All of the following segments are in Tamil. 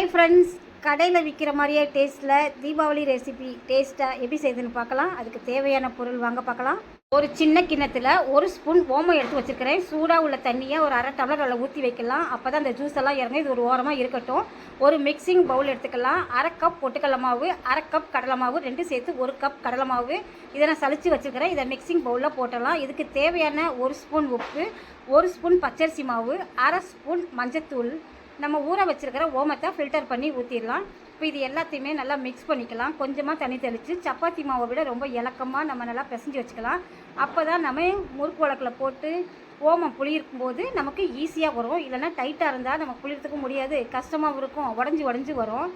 ஹாய் ஃப்ரெண்ட்ஸ் கடையில் விற்கிற மாதிரியே டேஸ்ட்டில் தீபாவளி ரெசிபி டேஸ்ட்டாக எப்படி செய்யுதுன்னு பார்க்கலாம். அதுக்கு தேவையான பொருள் வாங்க பார்க்கலாம். ஒரு சின்ன கிண்ணத்தில் ஒரு ஸ்பூன் ஓமம் எடுத்து வச்சுருக்கிறேன். சூடாக உள்ள தண்ணியை ஒரு அரை டம்ளர் அதில் ஊற்றி வைக்கலாம். அப்போ தான் அந்த ஜூஸ் எல்லாம் இறங்கி இது ஒரு ஓரமாக இருக்கட்டும். ஒரு மிக்சிங் பவுல் எடுத்துக்கலாம். அரை கப் பொட்டுக்கடலை மாவு அரை கப் கடலை மாவு ரெண்டும் சேர்த்து ஒரு கப் கடலை மாவு. இதை நான் சலிச்சு வச்சுருக்கிறேன். இதை மிக்சிங் பவுலில் போட்டலாம் இதுக்கு தேவையான ஒரு ஸ்பூன் உப்பு ஒரு ஸ்பூன் பச்சரிசி மாவு அரை ஸ்பூன் மஞ்சத்தூள் நம்ம ஊற வச்சுருக்கிற ஓமத்தை ஃபில்டர் பண்ணி ஊற்றிடலாம் இப்போ இது எல்லாத்தையுமே நல்லா மிக்ஸ் பண்ணிக்கலாம். கொஞ்சமாக தண்ணி தெளித்து சப்பாத்தி மாவை விட ரொம்ப இலக்கமாக நம்ம நல்லா பிசைஞ்சு வச்சுக்கலாம். அப்போ தான் நம்ம முறுக்கு வழக்கில் போட்டு ஓமம் புளியிருக்கும் போது நமக்கு ஈஸியாக வரும். இல்லைன்னா டைட்டாக இருந்தால் நம்ம புளியறதுக்கு முடியாது. கஷ்டமாகவும் இருக்கும். உடஞ்சி உடஞ்சி வரும்.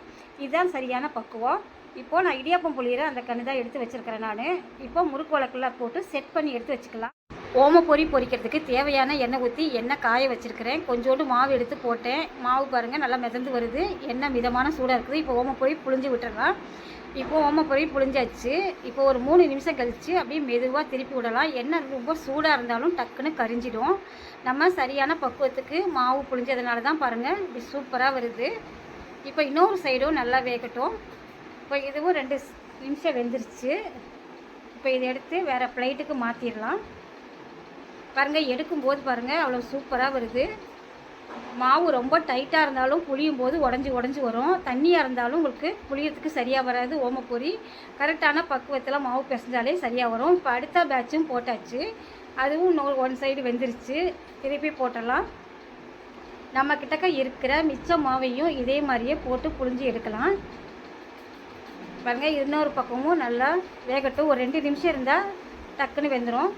இதுதான் சரியான பக்குவம். இப்போது நான் இடியாப்பம் புளியிற அந்த கண்ணு தான் எடுத்து வச்சுருக்கிறேன் நான். இப்போ முறுக்கு வழக்கில் போட்டு செட் பண்ணி எடுத்து வச்சுக்கலாம். ஓமப்பொரி பொரிக்கிறதுக்கு தேவையான எண்ணெய் ஊற்றி எண்ணெய் காய வச்சுருக்கிறேன். கொஞ்சோண்டு மாவு எடுத்து போட்டேன். மாவு பாருங்கள் நல்லா மிதந்து வருது. எண்ணெய் மிதமான சூடாக இருக்குது. இப்போ ஓமப்பொரி புழிஞ்சு விட்டுறலாம். இப்போ ஓமப்பொரி புழிஞ்சாச்சு. இப்போ ஒரு மூணு நிமிஷம் கழித்து அப்படியே மெதுவாக திருப்பி விடலாம். எண்ணெய் ரொம்ப சூடாக இருந்தாலும் டக்குன்னு கரிஞ்சிடும். நம்ம சரியான பக்குவத்துக்கு மாவு புழிஞ்சதுனால தான் பாருங்கள் இப்படி சூப்பராக வருது. இப்போ இன்னொரு சைடும் நல்லா வேகட்டும். இப்போ இதுவும் ரெண்டு நிமிஷம் வெந்துருச்சு. இப்போ இதை எடுத்து வேறு பிளேட்டுக்கு மாற்றிடலாம் பாருங்கள் எடுக்கும்போது பாருங்கள் அவ்வளோ சூப்பராக வருது. மாவு ரொம்ப டைட்டாக இருந்தாலும் புளியும் போது உடஞ்சி உடஞ்சி வரும். தண்ணியாக இருந்தாலும் உங்களுக்கு புளியறதுக்கு சரியாக வராது ஓமப்பொரி. கரெக்டான பக்குவத்தில் மாவு பிசைஞ்சாலே சரியாக வரும். இப்போ அடுத்த பேட்சும் போட்டாச்சு. அதுவும் இன்னொரு ஒன் சைடு வெந்துருச்சு. திருப்பி போட்டலாம். நம்ம கிட்டக்க இருக்கிற மிச்ச மாவையும் இதே மாதிரியே போட்டு புழிஞ்சு எடுக்கலாம். பாருங்க இன்னொரு பக்கமும் நல்லா வேகட்டும். ஒரு ரெண்டு நிமிஷம் இருந்தால் டக்குன்னு வெந்துடும்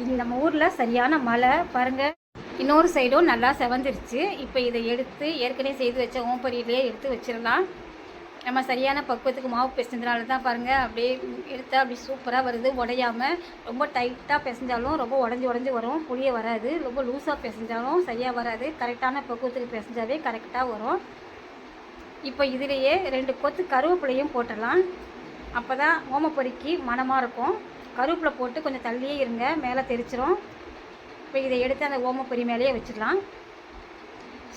இது நம்ம ஊரில் சரியான மழை. பாருங்கள் இன்னொரு சைடும் நல்லா செவந்துருச்சு இப்போ இதை எடுத்து ஏற்கனவே செய்து வச்ச ஓம்பரியிலே எடுத்து வச்சிடலாம். நம்ம சரியான பக்குவத்துக்கு மாவு பிசைஞ்சதுனால தான் பாருங்கள் அப்படியே எடுத்தால் அப்படி சூப்பராக வருது. உடையாமல் ரொம்ப டைட்டாக பிசைஞ்சாலும் ரொம்ப உடஞ்சி உடஞ்சி வரும். புளிய வராது. ரொம்ப லூஸாக பிசைஞ்சாலும் சரியாக வராது. கரெக்டான பக்குவத்துக்கு பிசைஞ்சாவே கரெக்டாக வரும். இப்போ இதிலேயே ரெண்டு கொத்து கருவேப்பிலையும் போட்டலாம் அப்போ தான் ஓமப்பொரிக்கு மணமாக இருக்கும். கருவேப்பிலை போட்டு கொஞ்சம் தள்ளியே இருங்க மேலே தெரிச்சிரும். இப்போ இதை எடுத்து அந்த ஓமப்பொரி மேலேயே வச்சிடலாம்.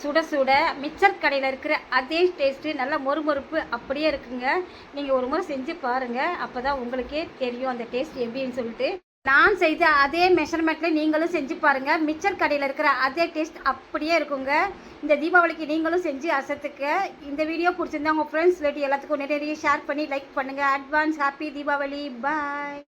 சுட சுட மிச்சர் கடையில் இருக்கிற அதே டேஸ்ட்டு நல்லா மொறுமொறுப்பு அப்படியே இருக்குங்க. நீங்கள் ஒரு முறை செஞ்சு பாருங்கள் அப்போ தான் உங்களுக்கே தெரியும் அந்த டேஸ்ட் எப்படின்னு சொல்லிட்டு. நான் செய்த அதே மெஷர்மெண்ட்டில் நீங்களும் செஞ்சு பாருங்கள் மிச்சர் கடையில் இருக்கிற அதே டேஸ்ட் அப்படியே இருக்குங்க. இந்த தீபாவளிக்கு நீங்களும் செஞ்சு அசத்துக்க. இந்த வீடியோ பிடிச்சிருந்தா உங்கள் ஃப்ரெண்ட்ஸ் ரிலேட்டிவ் எல்லாத்துக்கும் நிறைய ஷேர் பண்ணி லைக் பண்ணுங்கள் அட்வான்ஸ் ஹாப்பி தீபாவளி. பாய்